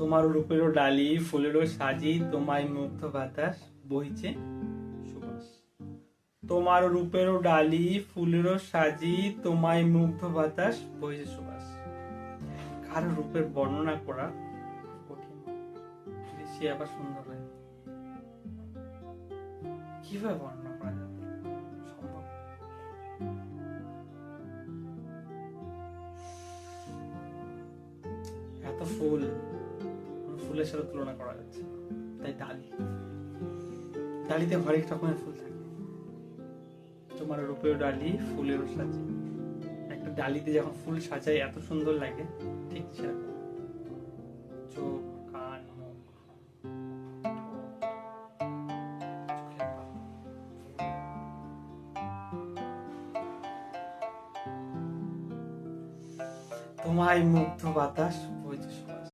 তোমার রূপেরও ডালি, ফুলেরও সাজি, তোমায় মুগ্ধ বাতাস বইছে সুবাস। তোমার রূপেরও ডালি, ফুলেরও সাজি, তোমায় মুগ্ধ বাতাস বইছে সুবাস। কারও রূপের বর্ণনা করা কঠিন? যদি সে আবার সুন্দর কীভাবে বর্ণনা করা যাবে? এত ফুল। ফুলের সাথে তুলনা করা যাচ্ছে তাই ডালি ডালিতে হরেক রকমের ফুল থাকে। তোমার রূপেও ডালি ফুলেরও সাজি। একটা ডালিতে যখন ফুল সাজায় এত সুন্দর লাগে ঠিক সেরকম। চোখ কান মুখ। তোমায় মুগ্ধ বাতাস